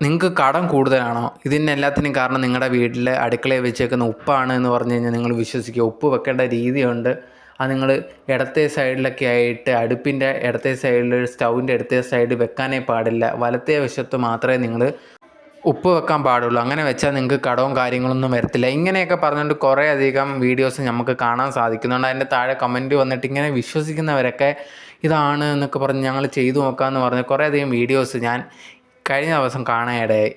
നിങ്ങൾക്ക് കടം കൂടുതലാണോ? ഇതിന് എല്ലാത്തിനും കാരണം നിങ്ങളുടെ വീട്ടിൽ അടുക്കളയിൽ വെച്ചേക്കുന്ന ഉപ്പാണ് എന്ന് പറഞ്ഞു കഴിഞ്ഞാൽ നിങ്ങൾ വിശ്വസിക്കുക. ഉപ്പ് വെക്കേണ്ട രീതിയുണ്ട്. അത് നിങ്ങൾ ഇടത്തെ സൈഡിലൊക്കെ ആയിട്ട് അടുപ്പിന്റെ ഇടത്തെ സൈഡിൽ സ്റ്റൗവിന്റെ ഇടത്തെ സൈഡ് വെക്കാനേ പാടില്ല. വലത്തെ വശത്ത് മാത്രമേ നിങ്ങൾ ഉപ്പ് വെക്കാൻ പാടുള്ളൂ. അങ്ങനെ വെച്ചാൽ നിങ്ങൾക്ക് കടവും കാര്യങ്ങളൊന്നും വരത്തില്ല. ഇങ്ങനെയൊക്കെ പറഞ്ഞുകൊണ്ട് കുറേ അധികം വീഡിയോസ് നമുക്ക് കാണാൻ സാധിക്കുന്നുണ്ട്. അതിന്റെ താഴെ കമന്റ് വന്നിട്ട് ഇങ്ങനെ വിശ്വസിക്കുന്നവരൊക്കെ ഇതാണ് എന്നൊക്കെ പറഞ്ഞ് ഞങ്ങൾ ചെയ്തു നോക്കാമെന്ന് പറഞ്ഞ് കുറേ അധികം വീഡിയോസ് ഞാൻ കഴിഞ്ഞ ദിവസം കാണാനിടയായി.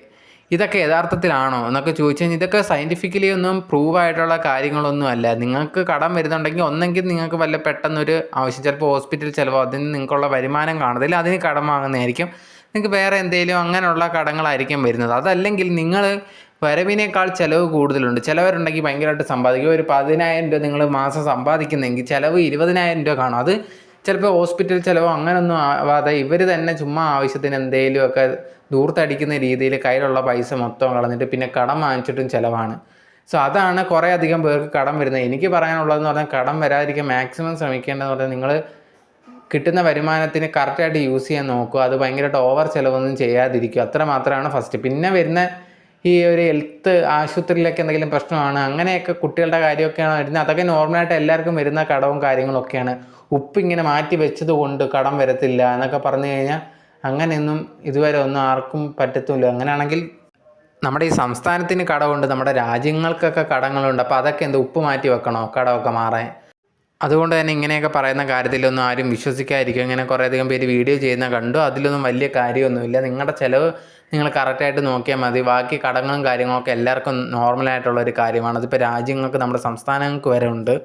ഇതൊക്കെ യഥാർത്ഥത്തിലാണോ എന്നൊക്കെ ചോദിച്ചു കഴിഞ്ഞാൽ ഇതൊക്കെ സയന്റിഫിക്കലി ഒന്നും പ്രൂവ് ആയിട്ടുള്ള കാര്യങ്ങളൊന്നും അല്ല. നിങ്ങൾക്ക് കടം വരുന്നുണ്ടെങ്കിൽ ഒന്നെങ്കിൽ നിങ്ങൾക്ക് വല്ല പെട്ടെന്നൊരു ആവശ്യം. ചിലപ്പോൾ ഹോസ്പിറ്റൽ ചിലവോ അതിന് നിങ്ങൾക്കുള്ള വരുമാനം കാണത്തില്ല അതിന് കടം വാങ്ങുന്നതായിരിക്കും. നിങ്ങൾക്ക് വേറെ എന്തെങ്കിലും അങ്ങനെയുള്ള കടങ്ങളായിരിക്കും വരുന്നത്. അതല്ലെങ്കിൽ നിങ്ങൾ വരവിനേക്കാൾ ചിലവ് കൂടുതലുണ്ട്. ചിലവരുണ്ടെങ്കിൽ ഭയങ്കരമായിട്ട് സമ്പാദിക്കും. ഒരു പതിനായിരം രൂപ നിങ്ങൾ മാസം സമ്പാദിക്കുന്നെങ്കിൽ ചിലവ് ഇരുപതിനായിരം രൂപ കാണും. അത് ചിലപ്പോൾ ഹോസ്പിറ്റൽ ചിലവോ അങ്ങനൊന്നും ആവാതെ ഇവർ തന്നെ ചുമ്മാ ആവശ്യത്തിന് എന്തെങ്കിലുമൊക്കെ ദൂർത്തടിക്കുന്ന രീതിയിൽ കയ്യിലുള്ള പൈസ മൊത്തം കളഞ്ഞിട്ട് പിന്നെ കടം വാങ്ങിച്ചിട്ടും ചിലവാണ്. സോ അതാണ് കുറേ അധികം പേർക്ക് കടം വരുന്നത്. എനിക്ക് പറയാനുള്ളതെന്ന് പറഞ്ഞാൽ കടം വരാതിരിക്കാൻ മാക്സിമം ശ്രമിക്കേണ്ടതെന്ന് പറഞ്ഞാൽ നിങ്ങൾ കിട്ടുന്ന വരുമാനത്തിന് കറക്റ്റായിട്ട് യൂസ് ചെയ്യാൻ നോക്കുക. അത് ഭയങ്കരമായിട്ട് ഓവർ ചിലവൊന്നും ചെയ്യാതിരിക്കുക. അത്ര മാത്രമാണ് ഫസ്റ്റ് പിന്നെ വരുന്ന ഈ ഒരു ഹെൽത്ത് ആശുപത്രിയിലൊക്കെ എന്തെങ്കിലും പ്രശ്നമാണ്? അങ്ങനെയൊക്കെ കുട്ടികളുടെ കാര്യമൊക്കെയാണ് വരുന്നത്. അതൊക്കെ നോർമലായിട്ട് എല്ലാവർക്കും വരുന്ന കടവും കാര്യങ്ങളൊക്കെയാണ്. ഉപ്പ് ഇങ്ങനെ മാറ്റി വെച്ചത് കൊണ്ട് കടം വരത്തില്ല എന്നൊക്കെ പറഞ്ഞു കഴിഞ്ഞാൽ അങ്ങനെയൊന്നും ഇതുവരെ ഒന്നും ആർക്കും പറ്റത്തുമില്ല. അങ്ങനെയാണെങ്കിൽ നമ്മുടെ ഈ സംസ്ഥാനത്തിന് കടമുണ്ട്. നമ്മുടെ രാജ്യങ്ങൾക്കൊക്കെ കടങ്ങളുണ്ട്. അപ്പോൾ അതൊക്കെ എന്ത്? ഉപ്പ് മാറ്റി വെക്കണോ? കടമൊക്കെ മാറാൻ? അതുകൊണ്ട് തന്നെ ഇങ്ങനെയൊക്കെ പറയുന്ന കാര്യത്തിലൊന്നും ആരും വിശ്വസിക്കാതിരിക്കും. ഇങ്ങനെ കുറേയധികം പേര് വീഡിയോ ചെയ്യുന്ന കണ്ടു. അതിലൊന്നും വലിയ കാര്യമൊന്നുമില്ല. നിങ്ങളുടെ ചിലവ് നിങ്ങൾ കറക്റ്റായിട്ട് നോക്കിയാൽ മതി. ബാക്കി കടങ്ങളും കാര്യങ്ങളൊക്കെ എല്ലാവർക്കും നോർമലായിട്ടുള്ള ഒരു കാര്യമാണ്. അതിപ്പോൾ രാജ്യങ്ങൾക്ക് നമ്മുടെ സംസ്ഥാനങ്ങൾക്ക് വരെ ഉണ്ട്.